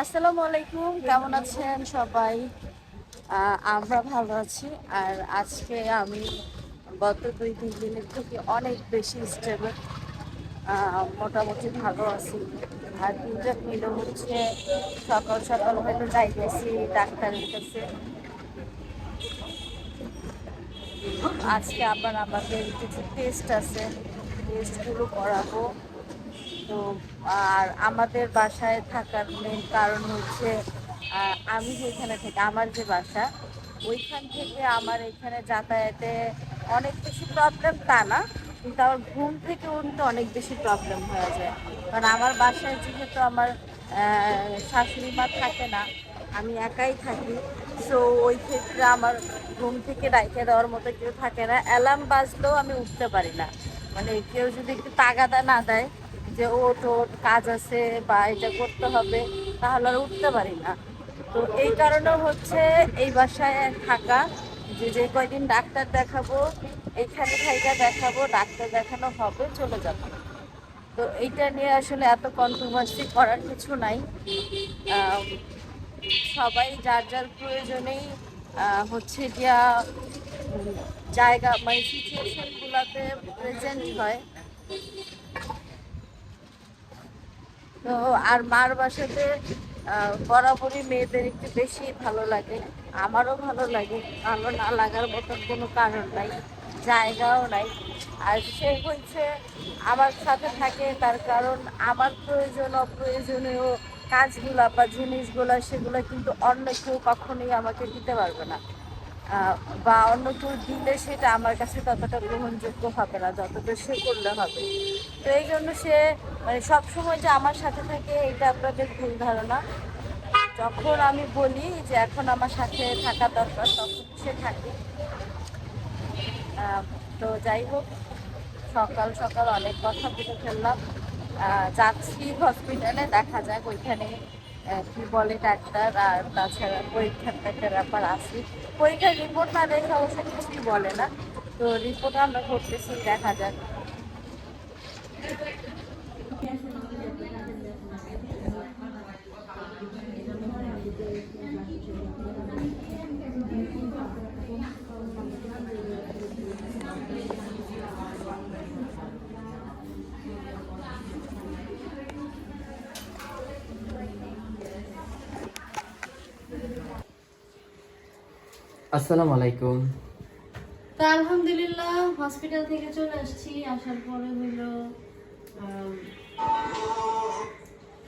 আসসালামু আলাইকুম, কেমন আছেন সবাই? আমরা ভালো আছি। আর আজকে আমি গত দুই, তিন দিনের থেকে অনেক বেশি স্টেবল মোটামুটি ভালো আছি। আর দুজন মিলে হচ্ছে সকাল সকাল হয়তো যাইতেছি ডাক্তারের কাছে আজকে আবার আমাদের কিছু টেস্ট আছে। টেস্টগুলো করাবো। তো, আর আমাদের বাসায় থাকার মেন কারণ হচ্ছে আমি যেখানে থাকি, আমার যে বাসা, ওইখান থেকে আমার এখানে যাতায়াতে অনেক বেশি প্রবলেম তা না, কিন্তু আমার ঘুম থেকে উঠতে অনেক বেশি প্রবলেম হয়ে যায়। কারণ আমার বাসায় যেহেতু আমার শাশুড়ি মা থাকে না, আমি একাই থাকি সো ওই ক্ষেত্রে আমার ঘুম থেকে ডাইকে দেওয়ার মতো কেউ থাকে না। অ্যালার্ম বাজলেও আমি উঠতে পারি না। মানে কেউ যদি একটু তাগাদা না দেয় যে ওট ওট কাজ আছে বা এটা করতে হবে, তাহলে আর উঠতে পারি না। তো এই কারণে হচ্ছে এই বাসায় থাকা, যে যে কয়দিন ডাক্তার দেখাবো এইখানে থাইকা দেখাবো, ডাক্তার দেখানো হবে, চলে যাব। তো এইটা নিয়ে আসলে এত কন্ট্রোভার্সি করার কিছু নাই। সবাই যার যার প্রয়োজনেই হচ্ছে গিয়া জায়গা মানে সিচুয়েশনগুলোতে প্রেজেন্ট হয়। তো আর মার বাসাতে বরাবরই মেয়েদের একটু বেশি ভালো লাগে, আমারও ভালো লাগে ভালো না লাগার মতন কোনো কারণ নাই, জায়গাও নাই। আর সে হচ্ছে আমার সাথে থাকে তার কারণ আমার প্রয়োজন, অপ্রয়োজনীয় কাজগুলা বা জিনিসগুলা, সেগুলো কিন্তু অন্য কেউ কখনোই আমাকে দিতে পারবে না। বা অন্য কেউ দিলে সেটা আমার কাছে ততটা গ্রহণযোগ্য হবে না, যতটা সে করলে হবে। তো এই জন্য সে মানে সবসময় যে আমার সাথে থাকে, এটা আপনাদের ভুল ধারণা। যখন আমি বলি যে এখন আমার সাথে থাকা দরকার, তখন সে থাকে। তো যাই হোক, সকাল সকাল অনেক কথা বলে ফেললাম। যাচ্ছি হসপিটালে দেখা যাক ওইখানে কি বলে ডাক্তার, আর তাছাড়া পরীক্ষার একটা ব্যাপার আছে। পরীক্ষার রিপোর্ট না দেখে অবশ্য কিছুই বলে না। তো রিপোর্ট আমরা করতেছি, দেখা যাক। আসসালামু আলাইকুম। তো আলহামদুলিল্লাহ হসপিটাল থেকে চলে আসছি আসার পরে হইল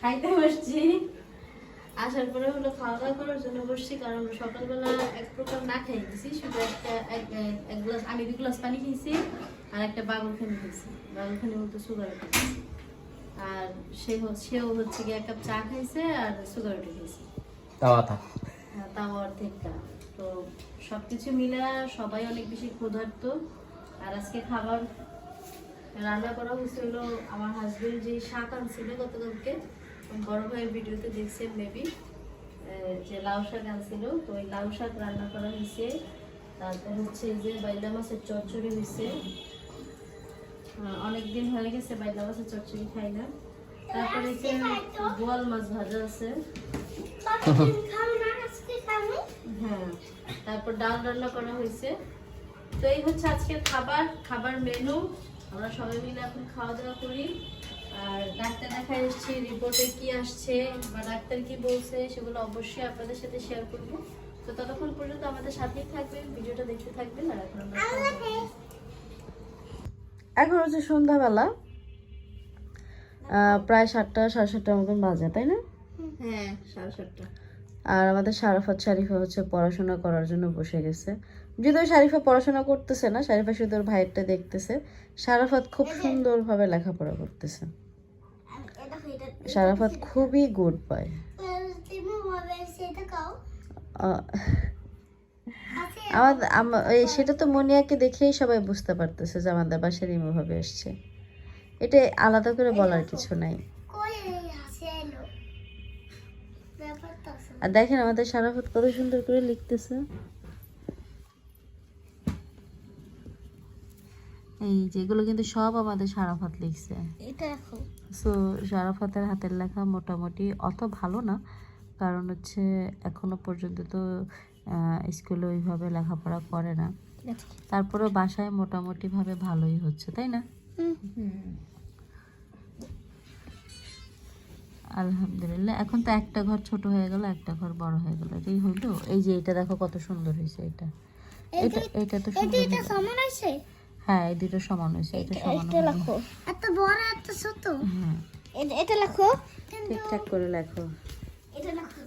খাইতে বসছি। আসার পরে হলো খাওয়া দাওয়া করার জন্য বসছি কারণ সকালবেলা এক প্রকার না খাই গেছি শুধু একটা এক গ্লাস আমি দু গ্লাস পানি খেয়েছি আর একটা বাগলখানি খেয়েছি। বাগলখানি মতো সুগার আর সে হচ্ছে সেও হচ্ছে গিয়ে এক কাপ চা খাইছে আর সুগার খেয়েছে তাওয়া থাক। হ্যাঁ, তো সবকিছু মিলে সবাই অনেক বেশি ক্ষুধার্ত। আর আজকে খাবার রান্না করা হয়েছিল আমার হাজবেন্ড যে শাক আনছিল গতকালকে। বড় ভাইয়ের ভিডিওতে দেখছেন মেবি যে লাউ শাক আনছিল। তো ওই লাউ শাক রান্না করা হয়েছে। তারপর হচ্ছে যে বাইলা মাছের চচ্চড়ি হয়েছে। অনেক দিন হয়ে গেছে বাইলা মাছের চচ্চড়ি খাই না। তারপরে হচ্ছে বোয়াল মাছ ভাজা আছে। হ্যাঁ। তারপর ডাল রান্না করা হয়েছে। তো এই হচ্ছে আজকের খাবার খাবার মেনু আমরা সবাই মিলে এখন খাওয়া দাওয়া করি। আর ডাক্তার দেখায় এসেছি রিপোর্টে কি আসছে বা ডাক্তার কি বলছে সেগুলো অবশ্যই আপনাদের সাথে শেয়ার করব। তো ততক্ষণ পর্যন্ত আমাদের সাথেই থাকবেন ভিডিওটা দেখতে থাকবেন আর এখন। এখন হচ্ছে সন্ধ্যাবেলা। প্রায় সাতটা সাড়ে সাতটার মতন বাজে তাই না? হ্যাঁ সাড়ে সাতটা। আর আমাদের শারাফাত শারিফা হচ্ছে পড়াশোনা করার জন্য বসে গেছে। যদিও শারিফা পড়াশোনা করতেছে না শারিফা শুধু ওর ভাইয়েরটা দেখতেছে। শারাফাত খুব সুন্দরভাবে লেখাপড়া করতেছে। শারাফাত খুবই গুড বয় আমাদের সেটা তো মনিয়াকে দেখেই সবাই বুঝতে পারতেছে যে আমাদের বাসার এমনভাবে এসছে। এটা আলাদা করে বলার কিছু নাই। আর দেখেন আমাদের শারাফত কত সুন্দর করে লিখতেছে। এই যেগুলো কিন্তু সব আমাদের শারাফাত লিখছে। সো শারাফাতের হাতের লেখা মোটামুটি অত ভালো না কারণ হচ্ছে এখনও পর্যন্ত তো স্কুলে ওইভাবে লেখাপড়া করে না। তারপরেও বাসায় মোটামুটিভাবে ভালোই হচ্ছে তাই না? আলহামদুলিল্লাহ। এখন তো একটা ঘর ছোট হয়ে গেল একটা ঘর বড় হয়ে গেল। এটাই হইল। এই যে এটা দেখো কত সুন্দর হয়েছে এটা। এটা এটা তো সুন্দর হলো। সমান আছে হ্যাঁ এই দুটো সমান হয়েছে এটা সমান হলো। এত বড় এত ছোট। হ্যাঁ। এটা এটা লেখো। ঠিকঠাক করে লেখো। এটা লেখো।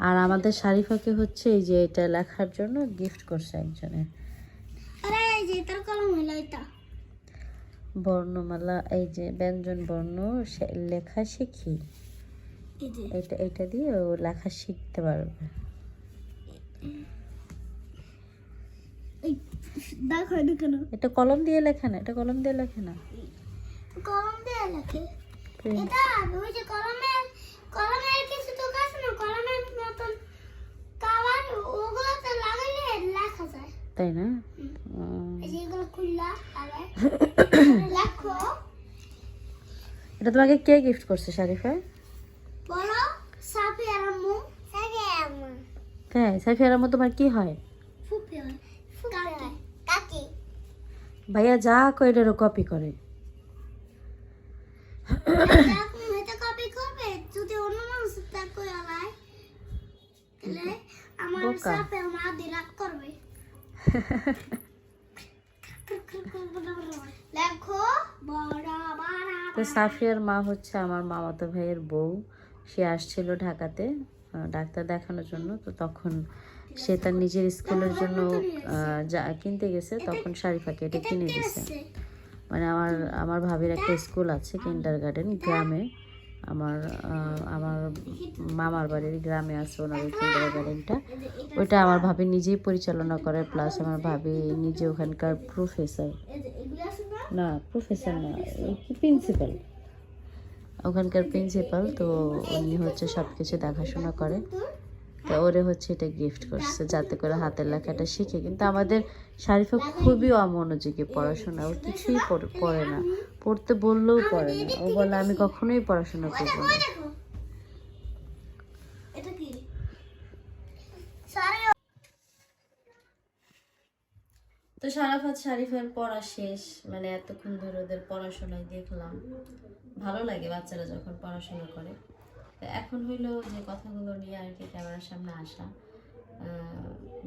আর আমাদের শারিফাকে হচ্ছে এই যে এটা লেখার জন্য গিফট করছে একজনে আরে এই যে তার কলম হলো এটা। বর্ণমালা এই যে ব্যঞ্জন বর্ণ লেখা শিখি এটা এটা দিয়ে ও লেখা শিখতে পারবে। এটা কলম দিয়ে লেখে না এটা কলম দিয়ে লেখে না? কলম দিয়ে লেখে। এটা ওই যে কলমের কলমের কিছু তো আছে না কলমের মতন কালার ওগুলোতে লাগাইলে লেখা যায় তাই না? এটা তোমাকে কে গিফট করছে শারিফা তাই সাইফিয়ার আম্মু। তোমার কি হয়? ফুপি হয়। কাকি। কাকি। ভাইয়া যা কয় এটারও কপি করে। আপনি এটা কপি করবে যদি অন্য মানুষ তা কই আলাই তাহলে আমার বোকা। সাফে মা দি রাগ করবে। লেখো বড় বড় তো সাফিয়ার মা হচ্ছে আমার মামাতো ভাইয়ের বউ। সে আসছিল ঢাকাতে ডাক্তার দেখানোর জন্য। তো তখন সে তার নিজের স্কুলের জন্য যা কিনতে গেছে তখন শারিফাকে এটা কিনে দিছে। মানে আমার আমার ভাবির একটা স্কুল আছে কিন্ডার গার্ডেন গ্রামে। আমার আমার মামার বাড়ির গ্রামে আছে ওনার কিন্ডার গার্ডেনটা ওইটা আমার ভাবি নিজেই পরিচালনা করে প্লাস আমার ভাবি নিজে ওখানকার প্রফেসর না প্রফেসর না প্রিন্সিপাল ওখানকার প্রিন্সিপাল তো উনি হচ্ছে সব কিছু দেখাশোনা করে। তো ওরে হচ্ছে এটা গিফট করছে যাতে করে হাতের লেখাটা শিখে। কিন্তু আমাদের শারিফা খুবই অমনোযোগী পড়াশোনা ও কিছুই পড়ে না। পড়তে বললেও পড়ে না। ও বলে আমি কখনোই পড়াশোনা করব না। তো সারাফাত শারিফের পড়া শেষ মানে এতক্ষণ ধরে ওদের পড়াশোনায় দেখলাম। ভালো লাগে বাচ্চারা যখন পড়াশোনা করে। এখন হইল যে কথাগুলো নিয়ে আর কি ক্যামেরার সামনে আসা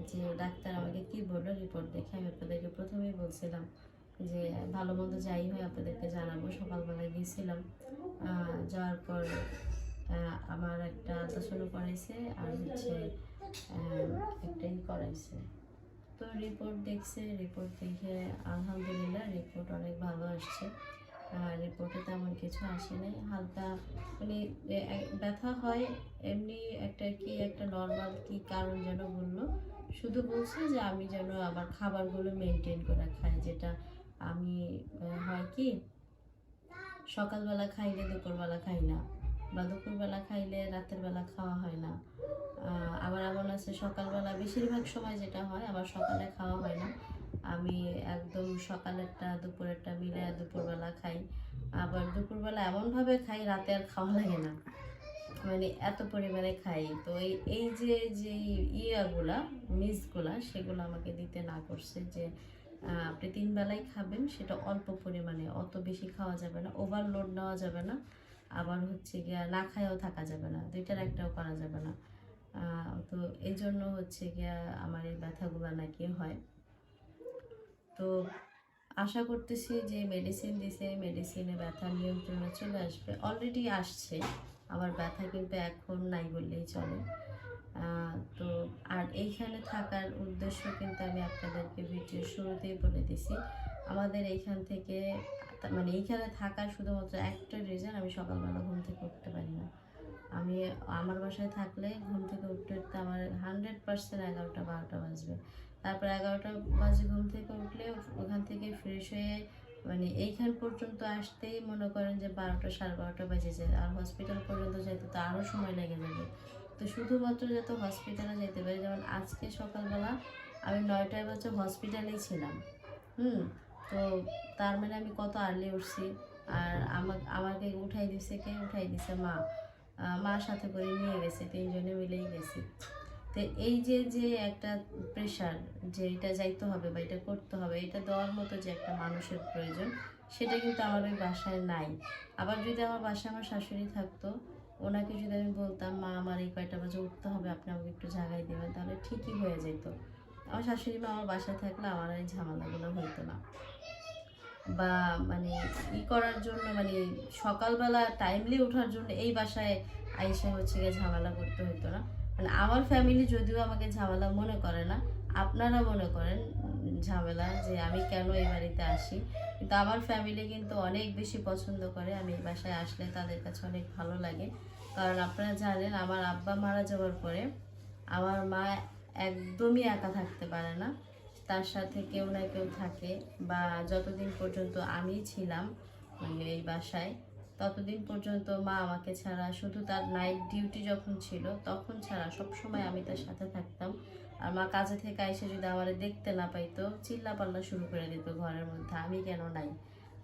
যে ডাক্তার আমাকে কি বলল রিপোর্ট দেখে আমি আপনাদেরকে প্রথমেই বলছিলাম যে ভালো মন্দ যাই হয় আপনাদেরকে জানাব। সকালবেলা গিয়েছিলাম যাওয়ার পর আমার একটা আলট্রাসাউন্ড করাইছে আর হচ্ছে আহ, একটা ই করাইছে। তো রিপোর্ট দেখছে রিপোর্ট দেখে আলহামদুলিল্লাহ রিপোর্ট অনেক ভালো আসছে। রিপোর্টে তেমন কিছু আসেনি হালকা মানে ব্যথা হয়, এমনি একটা কি একটা নর্মাল কি কারণ যেন বলল। শুধু বলছে যে আমি যেন আমার খাবারগুলো মেনটেন করে খাই, যেটা আমি হয় কি, সকালবেলা খাইলে দুপুরবেলা খাই না। বা দুপুরবেলা খাইলে রাতের বেলা খাওয়া হয় না। আবার এমন আছে, সকালবেলা বেশিরভাগ সময় যেটা হয়, আবার সকালে খাওয়া হয় না। আমি একদম সকালেরটা দুপুরেরটা মিলে দুপুরবেলা খাই। আবার দুপুরবেলা এমনভাবে খাই, রাতে আর খাওয়া লাগে না। মানে এত পরিমাণে খাই। তো এই যে যে ইয়েগুলা, মিসগুলা, সেগুলো আমাকে দিতে না করছে যে আপনি তিন বেলায় খাবেন, সেটা অল্প পরিমাণে। অত বেশি খাওয়া যাবে না ওভারলোড নেওয়া যাবে না। আবার হচ্ছে গিয়া না খাইও থাকা যাবে না, দুইটার একটাও করা যাবে না। তো এই জন্য হচ্ছে গিয়া আমার এই ব্যথাগুলো নাকি হয়। তো আশা করতেছি যে মেডিসিন দিছে মেডিসিনে ব্যথা নিয়ন্ত্রণে চলে আসবে। অলরেডি আসছে আমার ব্যথা কিন্তু এখন নাই বললেই চলে। তো আর এইখানে থাকার উদ্দেশ্য কিন্তু আমি আপনাদেরকে ভিডিও শুরুতেই বলে দিছি। আমাদের এইখান থেকে মানে এইখানে থাকার শুধুমাত্র একটা রিজন আমি সকালবেলা ঘুম থেকে উঠতে পারি না। আমি, আমার বাসায় থাকলে ঘুম থেকে উঠতে উঠতে আমার হান্ড্রেড পার্সেন্ট এগারোটা, বারোটা বাজবে। তারপর এগারোটা বাজে ঘুম থেকে উঠলে ওখান থেকে ফ্রেশ হয়ে মানে এইখান পর্যন্ত আসতেই মনে করেন যে বারোটা সাড়ে বারোটা বাজে যায়। আর হসপিটাল পর্যন্ত যেতে তো আরও সময় লেগে যাবে। তো শুধুমাত্র যাতে হসপিটালে যেতে পারি, যেমন আজকে সকালবেলা আমি নয়টায় বাজে হসপিটালেই ছিলাম। হুম, তো তার মানে আমি কত আর্লি উঠছি। আর আমাকে আমাকে উঠাই দিছে, কে উঠাই দিছে? মা। মার সাথে করে নিয়ে গেছে, তিনজনে মিলেই গেছি। তো এই যে যে একটা প্রেশার যে এটা যাইতে হবে বা এটা করতে হবে, এটা দেওয়ার মতো যে একটা মানুষের প্রয়োজন, সেটা কিন্তু আমার ওই বাসায় নাই। আবার যদি আমার বাসায় আমার শাশুড়ি থাকতো, ওনাকে যদি আমি বলতাম, মা, আমার এই কয়টা বাজে উঠতে হবে, আপনি আমাকে একটু জাগাই দেবেন, তাহলে ঠিকই হয়ে যেত আমার শাশুড়ি মা আমার বাসায় থাকলে আমার এই ঝামেলাগুলো হতো না। বা মানে ই করার জন্য মানে সকালবেলা টাইমলি ওঠার জন্য এই বাসায় আইসা হচ্ছে গিয়ে ঝামেলা করতে হতো না। মানে আমার ফ্যামিলি যদিও আমাকে ঝামেলা মনে করে না, আপনারা মনে করেন ঝামেলা যে আমি কেন এই বাড়িতে আসি। কিন্তু আমার ফ্যামিলি কিন্তু অনেক বেশি পছন্দ করে, আমি এই বাসায় আসলে তাদের কাছে অনেক ভালো লাগে। কারণ আপনারা জানেন, আমার আব্বা মারা যাওয়ার পরে আমার মা একদমই একা থাকতে পারে না। তার সাথে কেউ না কেউ থাকে বা যতদিন পর্যন্ত আমি ছিলাম মানে এই বাসায় ততদিন পর্যন্ত মা আমাকে ছাড়া, শুধু তার নাইট ডিউটি যখন ছিল, তখন ছাড়া সব সময় আমি তার সাথে থাকতাম। আর মা কাজে থেকে এসে যদি আমার দেখতে না পাইতো চিল্লা পাল্লা শুরু করে দিত ঘরের মধ্যে, আমি কেন নাই?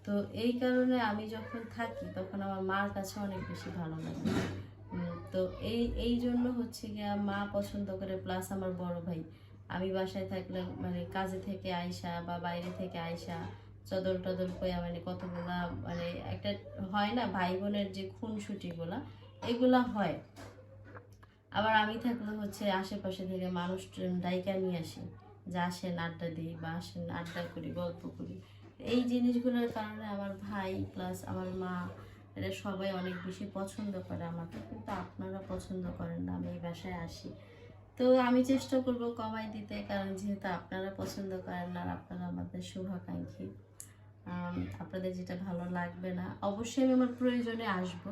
তো এই কারণে আমি যখন থাকি, তখন আমার মার কাছে অনেক বেশি ভালো লাগে। তো এই এই জন্য হচ্ছে গিয়া মা পছন্দ করে প্লাস আমার বড় ভাই। আমি বাসায় থাকলে মানে কাজে থেকে আইসা বা বাইরে থেকে আইসা চদল টদল কইয়া মানে কতগুলা মানে একটা হয় না ভাই বোনের যে খুনসুটিগুলা, এগুলা হয়। আবার আমি থাকলে হচ্ছে আশেপাশে থেকে মানুষ ডাইকা নিয়ে আসি, যে আসেন আড্ডা দিই বা আসেন আড্ডা করি, গল্প করি। এই জিনিসগুলোর কারণে আমার ভাই প্লাস আমার মা, এরা সবাই অনেক বেশি পছন্দ করে আমাকে, কিন্তু আপনারা পছন্দ করেন না, আমি এই বাসায় আসি। তো আমি চেষ্টা করব কমাই দিতে, কারণ যেহেতু আপনারা পছন্দ করেন না, আর আপনারা আমাদের শুভাকাঙ্ক্ষী। আপনাদের যেটা ভালো লাগবে না, অবশ্যই আমি আমার প্রয়োজনে আসব,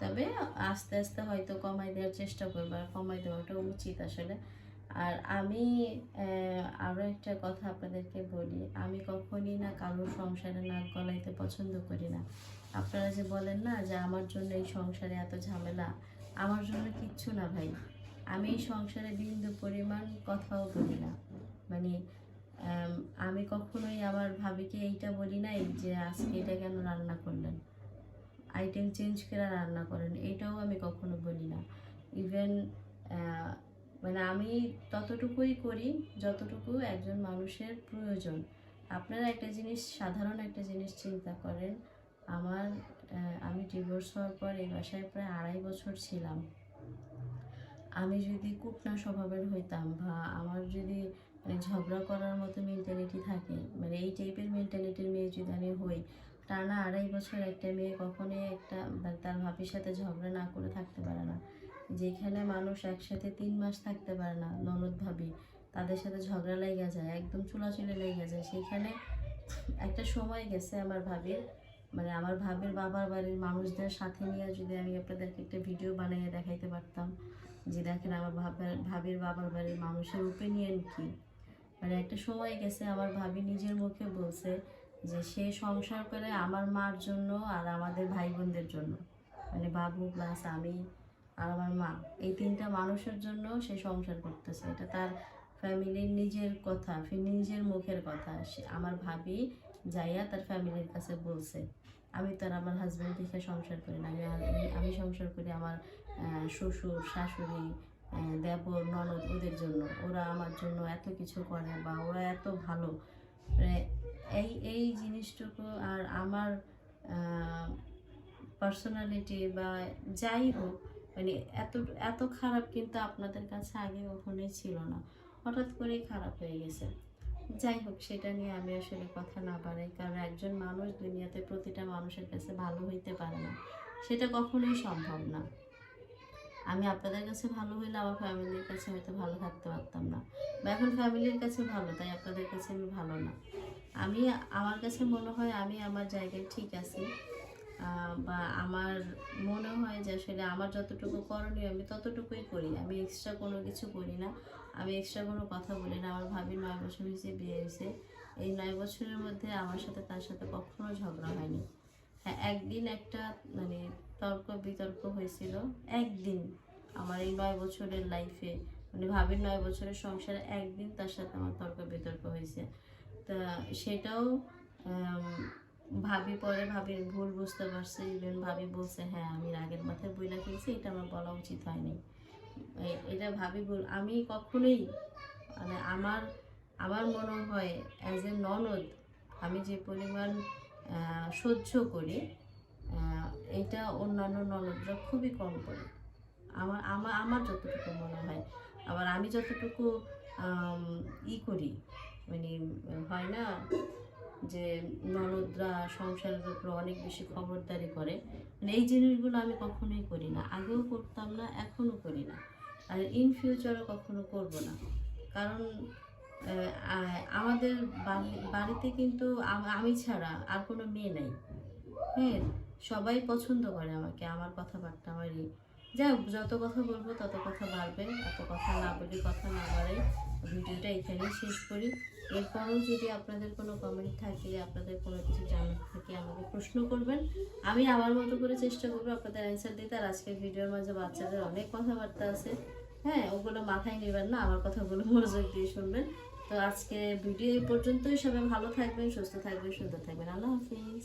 তবে আস্তে আস্তে হয়তো কমাই দেওয়ার চেষ্টা করব, আর কমাই দেওয়াটা উচিত আসলে। আর আমি আরও একটা কথা আপনাদেরকে বলি, আমি কখনই না কারোর সংসারে নাক গলাইতে পছন্দ করি না। আপনারা যে বলেন না যে আমার জন্য এই সংসারে এত ঝামেলা, আমার জন্য কিচ্ছু না ভাই। আমি এই সংসারে বিন্দু পরিমাণ কথাও বলি না। মানে আম, কখনোই আমার ভাবিকে এইটা বলি নাই যে আজকে এটা কেন রান্না করলেন? আইটেম চেঞ্জ করে রান্না করেন এটাও আমি কখনো বলি না। ইভেন মানে আমি ততটুকুই করি যতটুকু একজন মানুষের প্রয়োজন। আপনারা একটা জিনিস সাধারণ একটা জিনিস চিন্তা করেন আমার আমি ডিভোর্স হওয়ার পর এই বাসায় প্রায় আড়াই বছর ছিলাম। আমি যদি কুটনা স্বভাবের হইতাম বা আমার যদি মানে ঝগড়া করার মতো মেন্টালিটি থাকে। মানে এই টাইপের মেন্টালিটির মেয়ে যদি আমি হই, টানা আড়াই বছর একটা মেয়ে কখনোই একটা তার ভাবির সাথে ঝগড়া না করে থাকতে পারে না। যেখানে মানুষ একসাথে তিন মাস থাকতে পারে না, ননদ ভাবি। তাদের সাথে ঝগড়া লেগে যায়, একদম চুলাচুলি লেগে যায়। সেখানে একটা সময় গেছে আমার ভাবির। মানে আমার ভাবির বাবার বাড়ির মানুষদের সাথে নিয়ে যদি আমি আপনাদেরকে একটা ভিডিও বানিয়ে দেখাইতে পারতাম, যে দেখেন আমার ভাবের ভাবির বাবার বাড়ির মানুষের ওপিনিয়ন কি। মানে একটা সময় গেছে, আমার ভাবি নিজের মুখে বলছে যে সে সংসার করে আমার মার জন্য আর আমাদের ভাই বোনদের জন্য। মানে বাবু প্লাস আমি আর আমার মা, এই তিনটা মানুষের জন্য সে সংসার করতেছে। এটা তার ফ্যামিলির নিজের কথা নিজের মুখের কথা। সে, আমার ভাবি যাইয়া তার ফ্যামিলির কাছে বলছে, আমি তার, আমার হাজব্যান্ড দেখে সংসার করি না। আমি, আমি- সংসার করি আমার শ্বশুর, শাশুড়ি দেবর, ননদ ওদের জন্য। ওরা আমার জন্য এত কিছু করে বা ওরা এত ভালো। মানে এই এই জিনিসটুকু আর আমার পার্সোনালিটি বা যাই হোক মানে এত এত খারাপ কিন্তু আপনাদের কাছে আগে কখনোই ছিল না। হঠাৎ করেই খারাপ হয়ে গেছে। যাই হোক, সেটা নিয়ে আমি আসলে কথা না বাড়াই, কারণ একজন মানুষ দুনিয়াতে প্রতিটা মানুষের কাছে ভালো হইতে পারে না। সেটা কখনোই সম্ভব না। আমি আপনাদের কাছে ভালো হইলে আমার ফ্যামিলির কাছে হয়তো ভালো থাকতে পারতাম না। বা এখন ফ্যামিলির কাছে ভালো, তাই আপনাদের কাছে আমি ভালো না। আমি, আমার কাছে মনে হয় আমি আমার জায়গায় ঠিক আছি। বা আমার মনে হয় যে আসলে আমার যতটুকু করণীয় আমি ততটুকুই করি। আমি এক্সট্রা কোনো কিছু করি না। আমি এক্সট্রা কোনো কথা বলি না। আমার ভাবি নয় বছর হয়েছে, বিয়ে হয়েছে। এই নয় বছরের মধ্যে আমার সাথে, তার সাথে কখনো ঝগড়া হয়নি। হ্যাঁ একদিন একটা মানে তর্ক বিতর্ক হয়েছিল। একদিন আমার এই নয় বছরের লাইফে মানে ভাবির নয় বছরের সংসারে একদিন তার সাথে আমার তর্ক বিতর্ক হয়েছে। তা সেটাও ভাবি পরে ভাবি ভুল বুঝতে পারছে। ইভেন ভাবি বলছে হ্যাঁ আমি রাগের মাথায় বইলা ফেলছি এটা আমার বলা উচিত হয়নি। এটা ভাবি বল আমি কখনোই মানে আমার আমার মনে হয় অ্যাজ এ ননদ আমি যে পরিমাণ সহ্য করি এটা অন্যান্য ননদরা খুবই কম করে আমার আমার আমার যতটুকু মনে হয়, আবার আমি যতটুকু ই করি মানে হয় না যে ননদরা সংসারের উপর অনেক বেশি খবরদারি করে মানে এই জিনিসগুলো আমি কখনোই করি না, আগেও করতাম না, এখনও করি না। আর ইন ফিউচারও কখনো করব না। কারণ আমাদের বাড়ি- বাড়িতে কিন্তু আমি ছাড়া আর কোনো মেয়ে নাই। হ্যাঁ সবাই পছন্দ করে আমাকে, আমার কথাবার্তা, আমার ই যাই যত কথা বলব তত কথা বাড়বে, এত কথা না বলি, কথা না বাড়াই। ভিডিওটা এখানেই শেষ করি। এরপরেও যদি আপনাদের কোনো কমেন্ট থাকে, আপনাদের কোনো কিছু জানার থাকে, আমাকে প্রশ্ন করবেন, আমি আমার মতো করে চেষ্টা করব আপনাদের অ্যান্সার দিতে। আর আজকের ভিডিওর মাঝে বাচ্চাদের অনেক কথাবার্তা আছে। হ্যাঁ ওগুলো মাথায় নেবেন না, আমার কথাগুলো মনোযোগ দিয়ে শুনবেন। তো আজকে ভিডিও এই পর্যন্তই। সবাই ভালো থাকবেন, সুস্থ থাকবেন, সুন্দর থাকবেন। আল্লাহ হাফিজ।